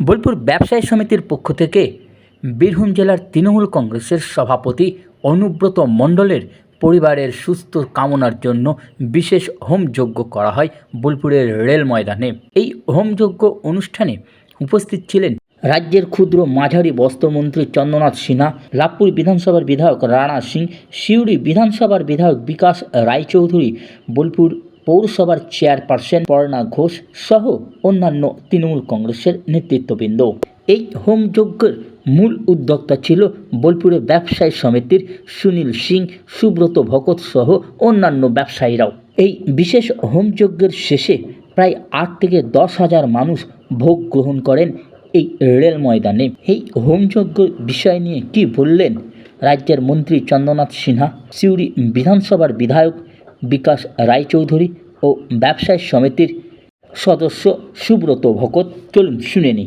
বোলপুর ব্যবসায়ী সমিতির পক্ষ থেকে বীরভূম জেলার তৃণমূল কংগ্রেসের সভাপতি অনুব্রত মণ্ডলের পরিবারের সুস্থ কামনার জন্য বিশেষ হোমযজ্ঞ করা হয় বোলপুরের রেল ময়দানে। এই হোমযজ্ঞ অনুষ্ঠানে উপস্থিত ছিলেন রাজ্যের ক্ষুদ্র মাঝারি বস্ত্রমন্ত্রী চন্দ্রনাথ সিনহা, লাভপুর বিধানসভার বিধায়ক রাণা সিং, সিউড়ি বিধানসভার বিধায়ক বিকাশ রায়চৌধুরী, বোলপুর পৌরসভার চেয়ারপারসন পর্ণা ঘোষ সহ অন্যান্য তৃণমূল কংগ্রেসের নেতৃত্ববৃন্দ। এই হোমযজ্ঞের মূল উদ্যোক্তা ছিল বোলপুরের ব্যবসায়ী সমিতির সুনীল সিং, সুব্রত ভকত সহ অন্যান্য ব্যবসায়ীরাও। এই বিশেষ হোমযজ্ঞের শেষে প্রায় আট থেকে দশ হাজার মানুষ ভোগ গ্রহণ করেন এই রেল ময়দানে। এই হোমযজ্ঞ বিষয় নিয়ে কি বললেন রাজ্যের মন্ত্রী চন্দ্রনাথ সিনহা? সিউড়ি বিধানসভার বিধায়ক বিকাশ রায়চৌধুরী ও ব্যবসায় সমিতির সদস্য সুব্রত ভকত চলুন শুনে নি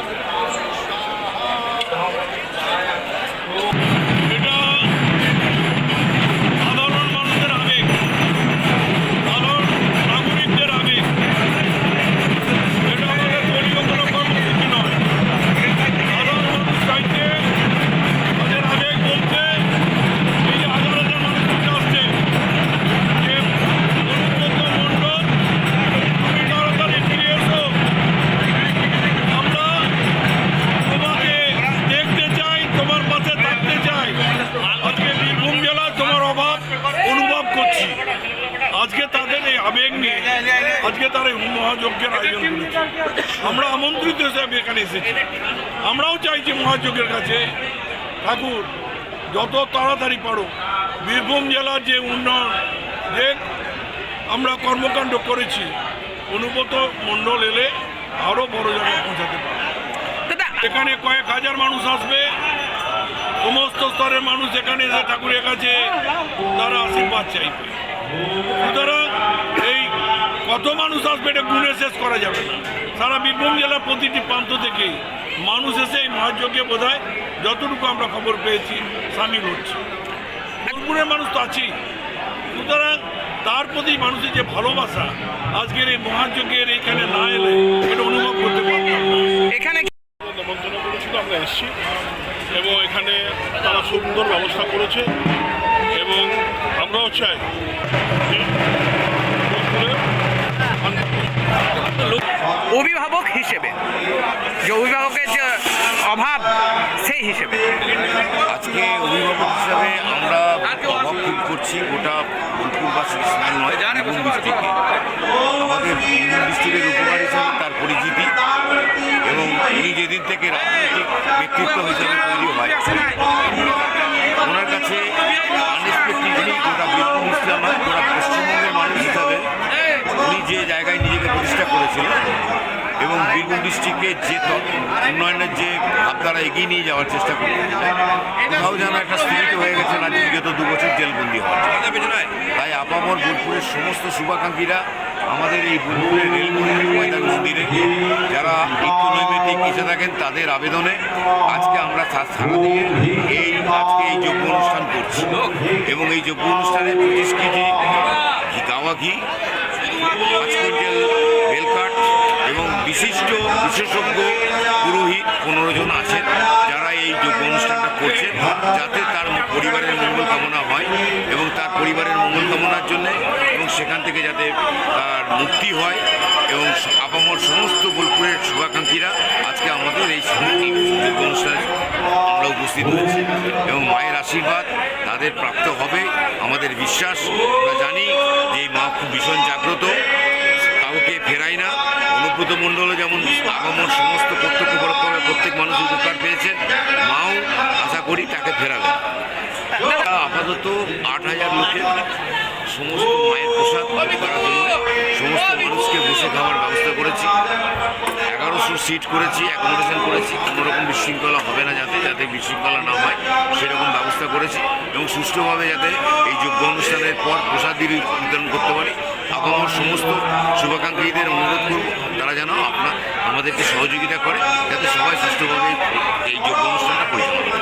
আবেগ নিয়ে আজকে তারা এই মহাযজ্ঞের আয়োজন করেছে। আমরা আমন্ত্রিত হিসেবে এখানে এসেছি। আমরাও চাইছি মহাযজ্ঞের কাছে। ঠাকুর যত তাড়াতাড়ি পারো বীরভূম জেলার যে উন্নয়ন যে আমরা কর্মকাণ্ড করেছি। অনুগত মণ্ডল এলে আরও বড় জায়গায় পৌঁছাতে পারবে। এখানে কয়েক হাজার মানুষ আসবে। সমস্ত স্তরের মানুষ এখানে এসে ঠাকুরের কাছে তারা আশীর্বাদ চাইবে। সুতরাং এই কত মানুষ আসবে এটা গুণে শেষ করা যাবে না। সারা বীরভূম জেলার প্রতিটি প্রান্ত থেকে মানুষ এসে এই মহাযজ্ঞে বোধ হয় যতটুকু আমরা খবর পেয়েছি সামিল হচ্ছে। বোলপুরের মানুষ তো আছেই। সুতরাং তার প্রতি মানুষের যে ভালোবাসা আজকের এই মহাযজ্ঞের এইখানে না এলে এটা অনুভব করতে পারতাম না। এখানে করেছিল আমরা এসেছি এবং এখানে তারা সুন্দর ব্যবস্থা করেছে। আমরাও চাই অভিভাবক হিসেবে যে অভিভাবকের যে অভাব সেই হিসেবে। আজকে অভিভাবক হিসাবে আমরা অভাব ফিল করছি গোটা বোলপুরবাসী নয় বীরভূম আমাদের যে জায়গায় নিজেকে প্রতিষ্ঠা করেছিল এবং বীরভূম ডিস্ট্রিক্টকে যে উন্নয়নের যে ভাবধারা এগিয়ে নিয়ে যাওয়ার চেষ্টা করছেন কোথাও যেন একটা স্থিরিত হয়ে গেছে না বিগত দু বছর জেলবন্দি হওয়ার। তাই আপামর বোলপুরের সমস্ত শুভাকাঙ্ক্ষীরা আমাদের এই বোলপুরের রেল ময়দান মন্দিরে যারা ইকোনমিক এসে থাকেন, তাদের আবেদনে আজকে আমরা সারা দিয়ে এই আজকে এই যোগ্য অনুষ্ঠান করছি এবং এই যোগ্য অনুষ্ঠানে পঁচিশ কেজি গাওয়া ঘি পাঁচ কুইন্টাল বেলকাঠ এবং বিশিষ্ট বিশেষজ্ঞ পুরোহিত পনেরো জন আছেন যারা এই যোগ্য অনুষ্ঠানটা করছেন, যাতে তার পরিবারের মঙ্গল কামনা হয় এবং তার পরিবারের মঙ্গল কামনার জন্য এবং সেখান থেকে যাতে তার মুক্তি হয় এবং আপামর সমস্ত বোলপুরের শুভাকাঙ্ক্ষীরা আজকে আমাদের এই অনুষ্ঠানে আমরা উপস্থিত হয়েছি এবং মায়ের আশীর্বাদ তাদের প্রাপ্ত হবে, আমাদের বিশ্বাস। আমরা জানি যে মা খুব ভীষণ জাগ্রত। কাউকে ফেরাই না। অনুব্রত মণ্ডলও যেমন আগমন সমস্ত পরোক্ষভাবে প্রত্যেক মানুষ উপকার পেয়েছেন, মাও আশা করি তাকে ফেরাবেন। তা আপাতত আট হাজার লোকের সমস্ত মায়ের প্রসাদ করার জন্য সমস্ত মানুষকে বসে খাওয়ার সিট করেছি অ্যাকোমোডেশন করেছি। কোনো রকম বিশৃঙ্খলা হবে না যাতে যাতে বিশৃঙ্খলা না হয়, সেরকম ব্যবস্থা করেছি এবং সুষ্ঠুভাবে যাতে এই যোগ্য অনুষ্ঠানের পর প্রসাদ বিতরণ করতে পারি। আপামর সমস্ত শুভাকাঙ্ক্ষীদের অনুরোধ করব, তারা যেন আপনার, আমাদেরকে সহযোগিতা করে, যাতে সবাই সুষ্ঠুভাবে এই যোগ্য অনুষ্ঠানটা পরিচালনা করে।